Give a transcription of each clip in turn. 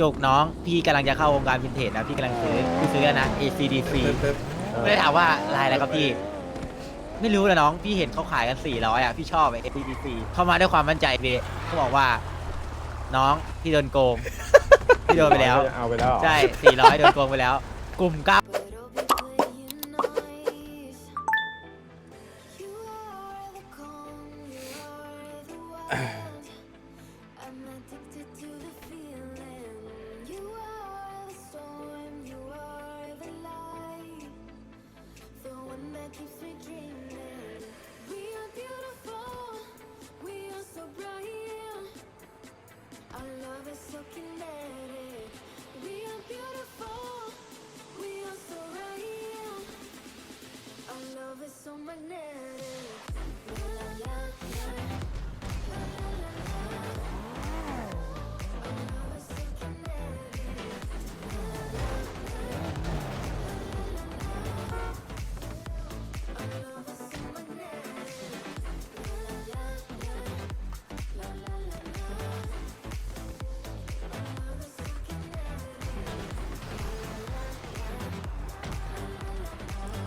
จุกน้อง พี่กำลังจะเข้าวงการวินเทจนะพี่กำลังซื้อพี่ซื้อนะ ACDC ไม่ได้ถามว่าลายอะไรครับพี่ ไม่รู้นะน้อง พี่เห็นเขาขายกัน 400 อะ พี่ชอบไอ้ ACDC เข้ามาด้วยความมั่นใจเบเขาบอกว่า น้องพี่โดนโกง พี่โดนไปแล้ว เอาไปแล้วใช่ 400 โดนโกงไปแล้ว กลุ่ม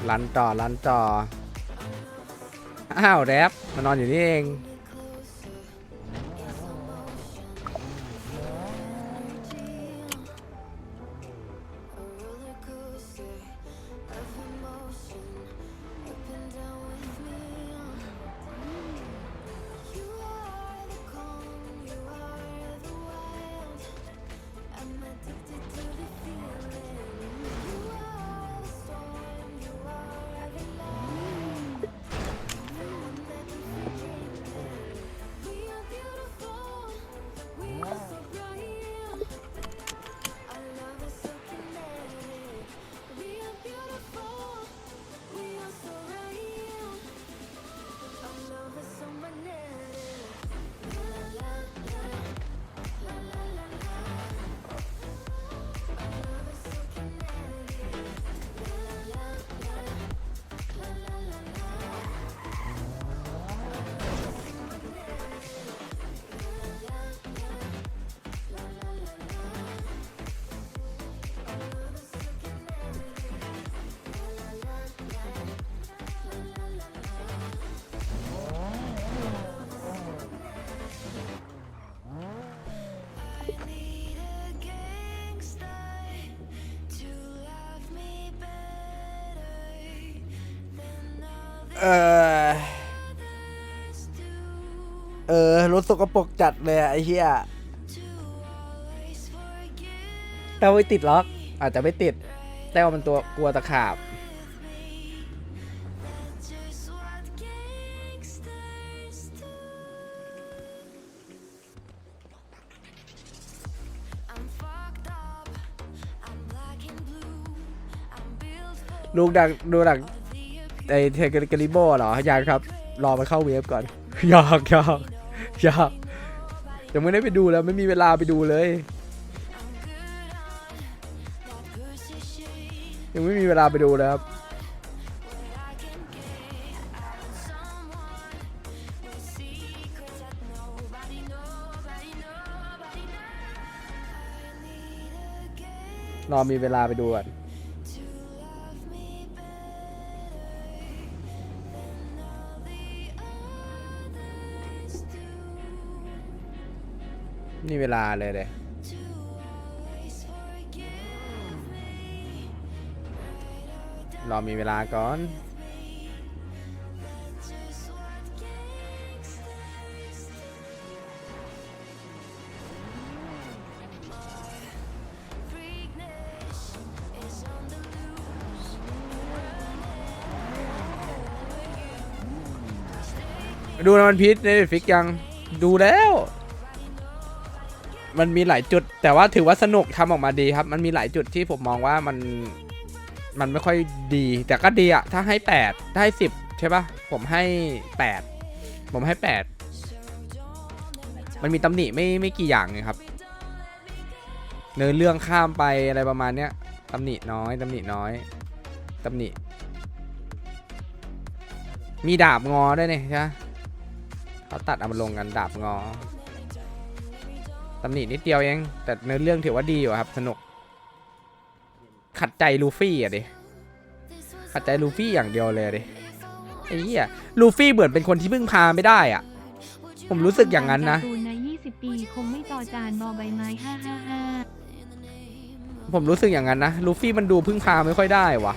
ลันต่อลันต่อ อ้าวแรปมานอนอยู่นี่เอง Nossa. เออ others do. เออรถสกปรกจัดเลยอะไอ้เหี้ย To always forgive แต่ไม่ติดล็อก อาจจะไม่ติด แต่ว่ามันตัวกลัวตะขาบ just what gangsters do. I'm fucked up. I'm black and blue. I'm built for ลูกดังดูดัง the ไอเทกริโบเหรอยางครับ รอมาเข้าเวฟก่อนอยากอยากอยากยังไม่ได้ไปดูแล้วไม่มีเวลาไปดูเลย ยังไม่มีเวลาไปดูเลยครับรอมีเวลาไปดูก่อน นี่เวลาเลยเลยรอมีเวลาก่อนดูนะมันพีษในฟิกยังดูแล้ว มันมีหลายจุด แต่ว่าถือว่าสนุกทำออกมาดีครับ มันมีหลายจุดที่ผมมองว่ามันมันไม่ค่อยดี แต่ก็ดีอะถ้าให้แปดถ้าให้สิบใช่ปะผมให้แปดผมให้แปดมันมีตำหนิไม่ไม่กี่อย่างไงครับเนื้อเรื่องข้ามไปอะไรประมาณเนี้ยตำหนิน้อยตำหนิน้อยตำหนิ มีดาบงอด้วยเนี่ยใช่ไหมเขาตัดเอามาลงกันดาบงอ ตำหนินิดเดียวเอง แต่เนื้อเรื่องถือว่าดีอยู่ครับ สนุก ขัดใจลูฟี่อะดิ ขัดใจลูฟี่อย่างเดียวเลยดิ ไอ้เหี้ยลูฟี่เหมือนเป็นคนที่พึ่งพาไม่ได้อะ ผมรู้สึกอย่างนั้นนะ ใน 20 ปีคงไม่จอจานบอใบไม้555ผมรู้สึกอย่างนั้นนะ ลูฟี่มันดูพึ่งพาไม่ค่อยได้วะ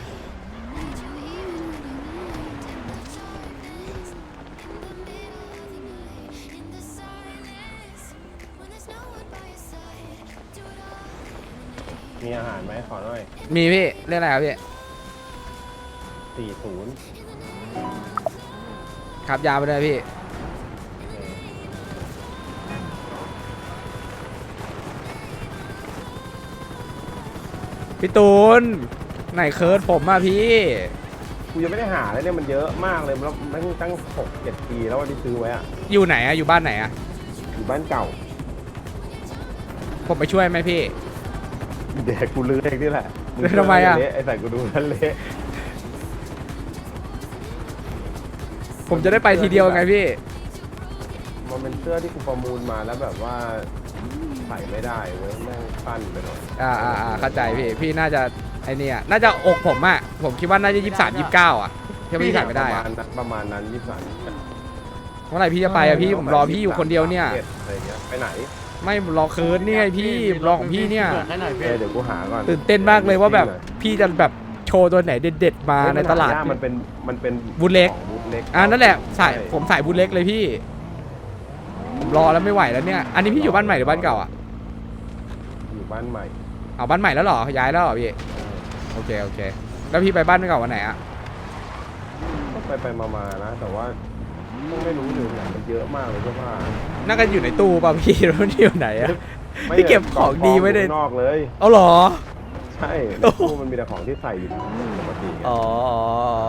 มีอาหารไหมขอหน่อยมีพี่เรื่องอะไรครับพี่สี่ศูนย์ครับยาไปเลยพี่พี่ตูนไหนเคิร์ดผมอะพี่ กูยังไม่ได้หาเลยเนี่ยมันเยอะมากเลยแล้วตั้งตั้งหกเจ็ดปีแล้ววันที่ซื้อไว้อะอยู่ไหนอะอยู่บ้านไหนอะอยู่บ้านเก่า ผมไปช่วยไหมพี่ เด็กกูลื้อเองนี่แหละงแล้วทำไมอะ เละไอ้ใส่กูดูนั่นเละผมจะได้ไปทีเดียวไงพี่ มันเป็นเสื้อที่กูประมูลมาแล้วแบบว่าใส่ไม่ได้เว้ยแม่งสั้นไปหน่อยอ่าอ่าอ่าเข้าใจพี่ พี่น่าจะไอเนี่ยน่าจะอกผมอะผมคิดว่าน่าจะยี่สิบสามยี่สิบเก้าอะแค่พี่ใส่ไม่ได้ประอะมาณนั้นประมาณนั้นยี่สิบสามเมื่อไหร่พี่จะไปอะพี่ผมรอพี่อยู่คนเดียวเนี่ย อะไรเงี้ยไปไหน ไม่ผมรอเคิร์ดเนี่ยพี่ผมรอของพี่เนี่ยให้หน่อยเอพี่อเดี๋ยวกูหาก่อนตื่นเต้นมากเลยว่าแบบพี่จะแบบโชว์ตัวไหนเด็ดๆมาในตลาดเฮ้ยมันหยกมันเป็นมันเป็นบูทเล็ก ของบูทเล็กอ่านั่นแหละสายใช่ผมสายบุญเล็กเลยพี่ผมรอแล้วไม่ไหวแล้วเนี่ย อันนี้พี่อยู่บ้านใหม่หรือบ้านเก่าอะอยู่บ้านใหม่เอาบ้านใหม่แล้วเหรอย้ายแล้วเหรอพี่โอเคโอเค แล้วพี่ไปบ้านเก่าวันไหนอะก็ไปไปมามานะ แต่ว่า ไม่รู้อยู่ไหนมันเยอะมากเลยเสื้อผ้าน่าจะอยู่ในตู้ป่ะพี่แล้วมันอยู่ไหนอะพี่เก็บของดีไว้ในข้างนอกเลย เอาเหรอ ใช่โอ้ในโหตู้มันมีแต่ของที่ใส่อยู่ปกติไงอ๋ออ๋อ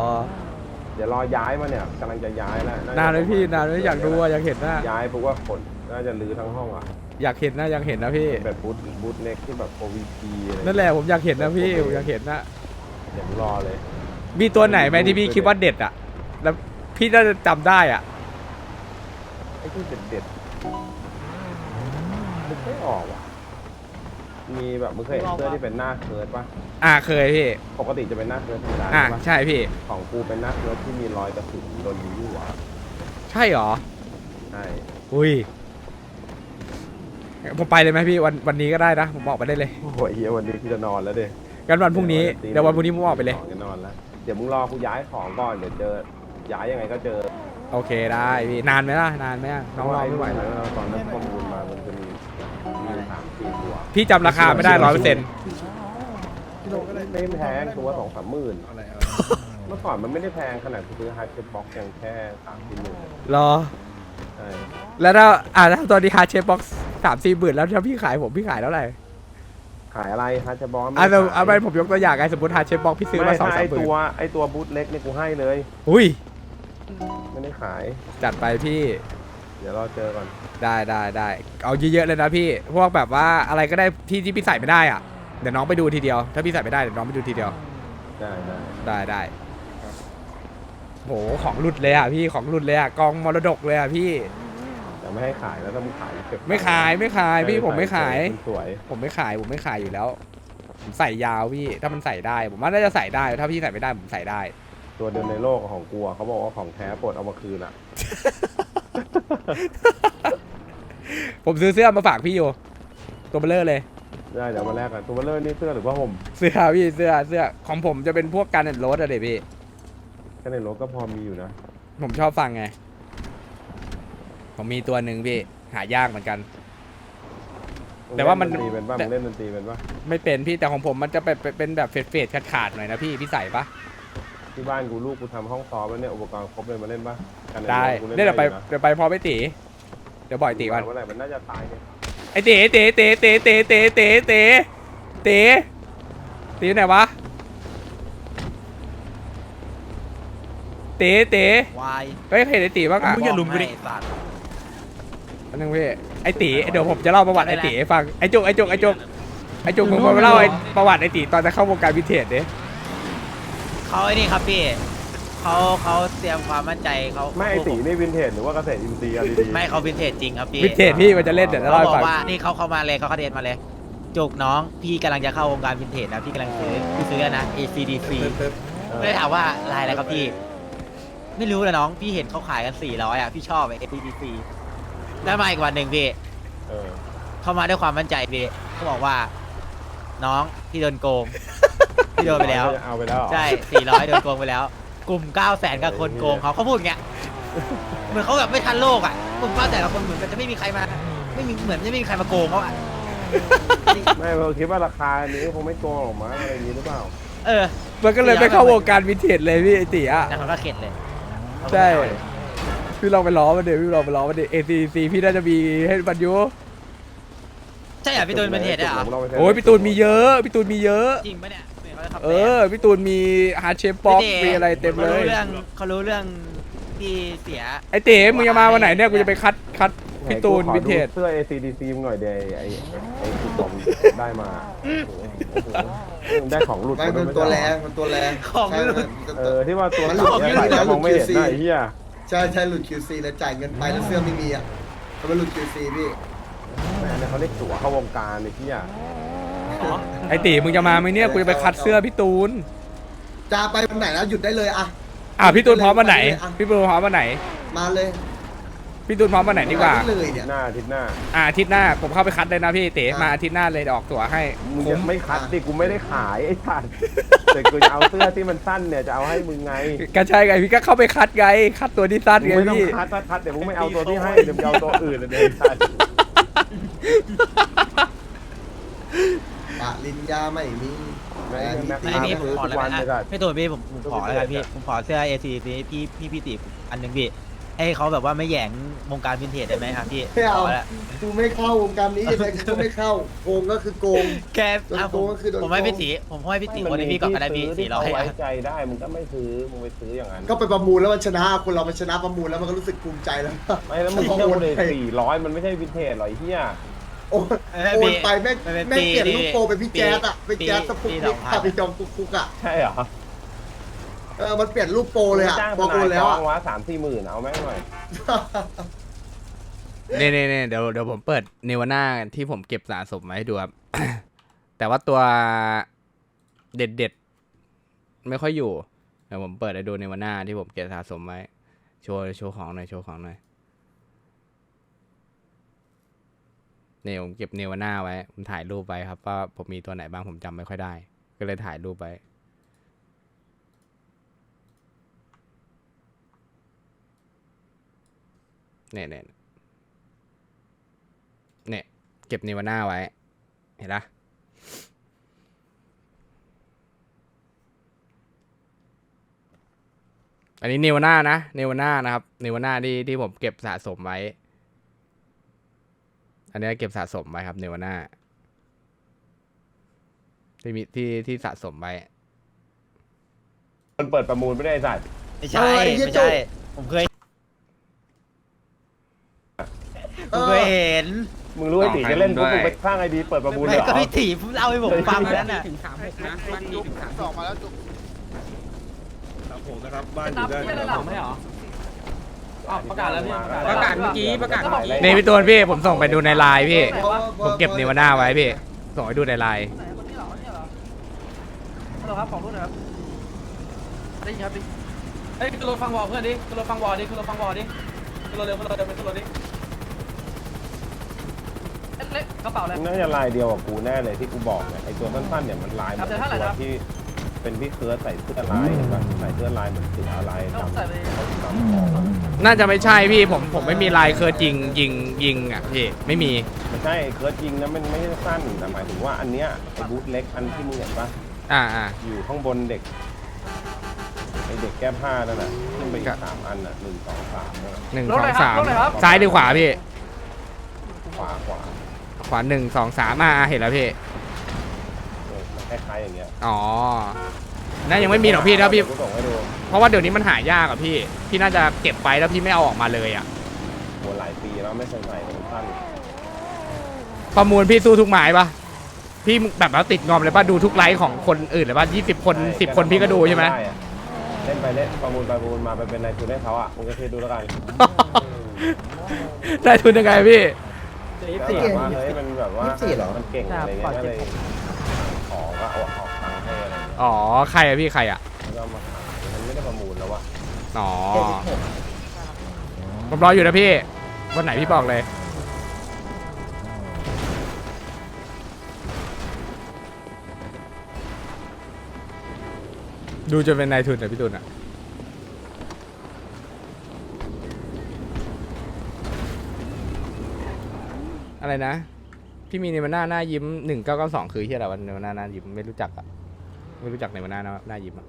อ๋อ เดี๋ยวรอย้ายมาเนี่ยกำลังจะย้ายแล้วนานไหมพี่นานไหมอยากดูอะอยากเห็นนะย้ายเพราะว่าขนน่าจะรื้อทั้งห้องอะอยากเห็นนะอยากเห็นนะพี่ แบบบูทบูทเล็กที่แบบโอวีพีอะไรนั่นแหละผมอยากเห็นนะพี่ผมอยากเห็นนะเดี๋ยวรอเลย มีตัวไหนไหมที่พี่คิดว่าเด็ดอะแล้ว พี่น่าจะจำได้อะ ไอ้ที่เด็ดเด็ดๆนึกไม่ออกว่ะ มีแบบมึงเคยเห็นเสื้อที่เป็นหน้าเคิร์ดปะอ่าเคยพี่ ปกติจะเป็นหน้าเคิร์ดธรรมดาอ่าใช่ปะใช่พี่ ของกูเป็นหน้าเคิร์ดที่มีรอยกระสุนโดนยิงที่หัวใช่เหรอ ใช่อุ้ย ผมไปเลยไหมพี่วันวันนี้ก็ได้นะ ผมออกไปได้เลย โอ้ยเฮียวันนี้กูจะนอนแล้วเด้กันวันพรุ่งนี้ เดี๋ยววันพรุ่งนี้ผมออกไปเลยของจะนอนแล้ว เดี๋ยวมึงรอกูย้ายของก่อน เดี๋ยวเจอ ย้ายยังไงก็เจอโอเคได้พี่นานไหมล่ะนานไหมอะน้องรอไม่ไหวแล้แล้ววตอนนั้นข้อมูลมามันจะมีมีสามสี่ตัวพี่จำราคาไม่ได้ร้อยเปอร์เซ็นต์ไม่แพงตัวสองสามหมื่นเมื่อก่อนมันไม่ได้แพงขนาดกูซื้อฮาร์ดเชฟบ็อกยังแค่สามสี่หมื่นรอ ใช่แล้วถ้าอ่าถ้าตอนนี้ฮาร์ดเชฟบ็อกซ์สามสี่หมื่นแล้วถ้าพี่ขายผมพี่ขายเท่าไหร่ขายอะไรฮาร์ดเชฟบ็อกอ่าแต่เอาไปผมยกตัวอย่างไงสมมติฮาร์ดเชฟบ็อกซ์พี่ซื้อไม่มาสองใช่สามไอหมื่นตัวไอตัวบูทเล็กนี่กูให้เลย อุ้ย ไม่ได้ขาย จัดไปพี่ เดี๋ยวรอเจอก่อน ได้ได้ได้เอาเยอะๆเลยนะพี่ พวกแบบว่าอะไรก็ได้ที่ที่พี่ใส่ไม่ได้อะ เดี๋ยวน้องไปดูทีเดียว ถ้าพี่ใส่ไม่ได้เดี๋ยวน้องไปดูทีเดียว ได้ได้ได้ได้โหของหลุดเลยอะพี่ของหลุดเลยอะกองมรดกเลยอะพี่ แต่ไม่ให้ขายแล้วถ้ามึงขายเก็บไม่ขายไม่ขายพี่ผมไม่ขาย สวยผมไม่ขายผมไม่ขายอยู่แล้ว ผมใส่ยาวพี่ถ้ามันใส่ได้ ผมว่าน่าจะใส่ได้ ถ้าพี่ใส่ไม่ได้ผมใส่ได้ ตัวเดียวในโลกของกูอะเขาบอกว่าของแท้ปลดเอามาคืนอะ ผมซื้อเสื้อมาฝากพี่อยู่ ตัวเบลเลอร์เลย ได้เดี๋ยวมาแลกกันตัวเบลเลอร์นี่เสื้อหรือว่าห่มเสื้อพี่เสื้อเสื้อของผมจะเป็นพวกการเน็ตโรสอะเด็พี่ แค่ในรถก็พอมีอยู่นะผมชอบฟังไง ผมมีตัวหนึ่งพี่ หายากเหมือนกัน แต่ว่ามัน เล่ดนตรีเป็นป่ะมึงเล่นดนตรีเป็นป่ะไม่เป็นพี่แต่ของผมมันจะไปไปเป็นแบบเฟดเฟดขาดขาดๆหน่อยนะพี่พี่ใส่ปะ ที่บ้านกูลูกกูทำห้องซ้อมแล้วเนี่ยอุปกรณ์ครบเลยมาเล่นป่ะกันในได้รถกูเดี๋ยวไปอยู่นะเดี๋ยวไปพร้อมไอตีเดี๋ยวบ่อยตีวันเมื่อไหร่มันน่าจะตายเนี่ยไอตีเต๋เต๋เต๋เต๋เต๋เต๋เต๋เต๋ตีอยู่ไหนวะเต๋เต๋วายเฮ้ยเห็นไอตีบ้างอะมึงอย่าลุมกูดิ สัตว์อันนึงพี่ไอตีเดี๋ยวผมจะเล่าประวัติไอตีให้ฟังไอจุกไอจุกไอจุกไอจุกผมมาเล่าไอประวัติไอตีตอนจะเข้าวงการวินเทจดิ เขาไอ้นี่ครับพี่เขาเขาเขาเตรียมความมั่นใจเขาไม่ไอตีนี่วินเทจหรือว่าเกษตรอินทรีย์เอาดีๆ ไม่เขาวินเทจจริงครับพี่วินเทจพี่มันจะเล่นเดี๋ยวจะเขาเล่าให้บอฟังกว่านี่เขาเข้ามาเลยเขาเขาเดนมาเลยจุกน้องพี่กำลังจะเข้าวงการวินเทจนะพี่กำลังซื้อพี่ซื้อนะ ACDC ไม่ได้ถามว่าลายอะไรครับพี่ ไม่รู้นะน้องพี่เห็นเขาขายกัน400อะพี่ชอบไอ้ ACDC แล้วมาอีกวันหนึ่งพี่เออเข้ามาด้วยความมั่นใจพี่เขาบอกว่า น้องพี่โดนโกง พี่โดนไปแล้ว เอาไปแล้วเหรอใช่400โดนโกงไปแล้ว กลุ่ม9แสนกับคนโกงเขาเขาพูดอย่างเงี้ย เหมือนเขาแบบไม่ทันโลกอะ กลุ่ม9แสนกับคนเหมือนกันจะไม่มีใครมา ไม่มีเหมือนจะไม่มีใครมาโกงเขาอะ ไม่เราคิดว่าราคานี้คงไม่โกงหรอกมั้งอะไรอย่างนี้หรือเปล่า เออมันก็เลยไม่เข้าวงการวินเทจเลยพี่ไอตีอะ แต่เขาก็เข็ดเลยใช่ พี่ลองไปล้อมันเดี๋ยวพี่ลองไปล้อมันเดี๋ยว ACC พี่น่าจะมีให้บรรยุใช่เหรอพี่ตูนเป็นเหตุได้เหรอ โอ้ยพี่ตูนมีเยอะพี่ตูนมีเยอะ จริงปะเนี่ย เหมือนเขาจะขับเอแบอพี่ตูนมีฮาร์ดเชฟบ็อกพี่มีอะไรเต็มเลเขารู้ย เรื่องเขารู้เรื่องที่เสีย ไอเต๋มึงจะมาวันไหนเนี่ยกูจะไปคัดคัดพี่ตูนวินเทจ เสื้อ ACDC มึงหน่อยเดยไอ้ไอ้ที่ผมได้มาโอ้โหมึงได้ของหลุดไม่มาด้มัวนยตัวไใช่แรเหงมันตัวแรงของใช่หลุดมันเออที่ว่าตัวมันหลุดสียใส่แล้วมองไม่เห็นหลุดนะไอ้เหี้ยใช่ใช่หลุด QC แล้วจ่ายเงินไปแล้วเสื้อไม่มีอะก็มันหลุด QC พี่แม่เนี่ยเขาเรียกตั๋วเข้าวงการไอ้เหี้ย ไอตีมึงจะมาไหมเนี่ยกูจะไปคัดเสื้อพี่ตูนจะไปวันไหนแล้วหยุดได้เลยอะอะพี่ตูนพร้อมวันไหนไปเลยอะพี่ตูนพร้อมวันไหน มาเลยพี่ตูนพร้อมวันไหนดีกว่าไปเลยเนี่ยหน้าอาทิตย์หน้าอะอาทิตย์หน้าผมเข้าไปคัดเลยนะพี่เต๋อะมาอาทิตย์หน้าเลยเดี๋ยวออกตั๋วให้มึงจะไม่คัดดิกูไม่ได้ขายไอ้สัตว์แต่กูจะเอาเสื้อที่มันสั้นเนี่ยจะเอาให้มึงไงก็ใช่ไงพี่ก็เข้าไปคัดไงคัดตัวที่สั้นมึงไงไม่ต้องพี่คัดถ้าคัดเดี๋ยวมึงไม่เอาตัวที่ให้เดี๋ยวมึงเอาตัวอื่นเลยไอ้สัตว์ ปะลินยาไม่มีไม่แต่ไม่มีแม็กตีไอ้นี่ผมซื้อขอทุแล้กววันนะเลยกันพี่ตูนพี่ผมผมขอแล้วกันพี่ผมขอเสื้อ AC นี้พี่พี่พี่ติอันหนึ่งพี่ให้เขาแบบว่าไม่แหย่งวงการวินเทจได้ไหมครับพี่ไม่เอาขแล้วกูไม่เข้าวงการนี้ยังไงกูก็ไม่เข้าโกงก็คือโกง แกอะผมโดนโกงก็คือโดนผมให้โกงพี่ติผมให้พี่ติคนนี้พี่ก่อนก็ได้พี่ที่สี่ร้อยเขาไว้ใจได้มึงก็ไม่ซื้อมึงไปซื้ออย่างนั้นก็ไปประมูลแล้วมันชนะคนเรามันชนะประมูลแล้วมันก็รู้สึกภูมิใจแล้ว ไม่แล้วมึงเชื่อกูเลยสี่ร้อยมันไม่ใช่วินเทจหรอไอ้เหี้ย โอนโอนไปแม่งแม่งเปลี่ยนลูกโปรเป็นพี่แจ๊ดอะเป็นแจ๊ดสปุกนิกกับพี่จอมกุกกุกอะใช่เหรอเออมันเปลี่ยนรูปโปรเลยอะจ้างบอกโอนแล้วทอะนายฟ้องวะสามสี่หมื่นเอาแม่งหน่อยเน่เน่เน่เดี๋ยวเดี๋ยวผมเปิดเนวาน่าที่ผมเก็บสะสมมาให้ดูครับ แต่ว่าตัวเด็ดเด็ดๆไม่ค่อยอยู่เดี๋ยวผมเปิดให้ดูเนวาน่าที่ผมเก็บสะสมไว้โชว์โชว์ของหน่อยโชว์ของหน่อย เนี่ยผมเก็บเนวาน่าไว้ ผมถ่ายรูปไว้ครับว่าผมมีตัวไหนบ้างผมจำไม่ค่อยได้ ก็เลยถ่ายรูปไว้เนี่ยเนี่ยเนี่ยเก็บเนวาน่าไว้ เห็นปะอันนี้เนวาน่านะ เนวาน่านะครับ เนวาน่าที่ที่ผมเก็บสะสมไว้ อันนี้เก็บสะสมไว้ครับเนวาน่าที่มีที่ที่สะสมไว้ มันเปิดประมูลไม่ได้สัตว์ไม่ใช่ เออไอ้เหี้ยไม่จุใช่กผมเคยผมเคยเห็นมึงรู้ไอ้ตีจะเล่นปุ๊บมึงไปสร้างไอดีเปิดประมูลเลยไม่เหรอก็พี่ตีเล่าให้ผมฟังนั้นน่ะ ประกาศเมื่อกี้ประกาศเมื่อกี้นี่พี่ตูนพี่ผมส่งไปดูในไลน์พี่ ผมเก็บเนวาน่าไว้พี่ ส่งให้ดูในไลน์ฮัลโหลครับของรุ่นนะครับได้ยินครับดิเฮ้ยขึ้นรถฟังวอลเพื่อนดิขึ้นรถฟังวอลดิขึ้นรถฟังวอลดิขึ้นรถเร็วขึ้นรถเร็วขึ้นรถดิเล็กกระเป๋าอะไรน่าจะลายเดียวกับกูแน่เลยที่กูบอกเนี่ยไอตัวสั้นๆเนี่ยมันลายเหมือนครับเดี๋ยวเท่าไหร่ตัวครับที่เป็นพี่เคิร์สใส่เสื้อลายเห็นปะใส่เสื้อลายเหมือนเสือลายต้องดำใส่ไปดำของอะ น่าจะไม่ใช่พี่ผมผมไม่มีลายเคอร์ยิงยิงยิงอะพี่ไม่มีไม่ใช่เคิร์สจริงนะมันไม่ใช่สั้นแต่หมายถึงว่าอันเนี้ยไอบูทเล็กอันที่มึงเห็นปะอ่าอ่า อยู่ข้างบนเด็กไอเด็กแก้ผ้านั่นน่ะขึ้นไปอีกสามอันน่ะหนึ่งสองสามนั่นน่ะหนึ่งรสถอไหนงครับสามรถไหนครับ ซ้ายหรือขวาพี่ขวาขวาขวาหนึ่งสองสามอ่าเห็นแล้วพี่เออมันคล้ายๆอย่างเงี้ยอ๋อ น่ายังไม่มีหรอกพี่ถ้าพี่กูส่งให้ดูเพราะว่าเดี๋ยวนี้มันหายากอะพี่ พี่น่าจะเก็บไปแล้วพี่ไม่เอาออกมาเลยอะโหหลายปีแล้วไม่เคยใส่มันสั้นประมูลพี่สู้ทุกหมายปะพี่แบบว่าติดงอมเลยปะดูทุกไลฟ์ของคนอื่นเลยปะยี่สิบคนสิบคนพี่ก็ดูใช่ไหม ด้อะเล่นไปเล่นประมูลไปประมูลมาไปเป็นนายทุนให้เขาอะมึงก็เทดูแล้วกันได้ทุนยังไงพี่ แล้วแบบว่าเฮ้ยมันแบบว่ามันเก่งอะไรเงี้ยก็เลยขอก็เอาออกตังค์ให้ อะไรเงี้ยอ๋อใครอะพี่ใครอะแล้วก็เอามาขายมันไม่ได้ประมูลแล้วอะอ๋อผมรออยู่นะพี่ วันไหนพี่บอกเลย ดูจนเป็นนายทุนอะพี่ตุนอะอะไรนะ พี่มีในมันหน้าหน้ายิ้มหนึ่งเก้าเก้าสองคือที่อะไรวันในมันหน้าหน้ายิ้มไม่รู้จักอะ ไม่รู้จักในมันหน้าหน้าหน้ายิ้มอะ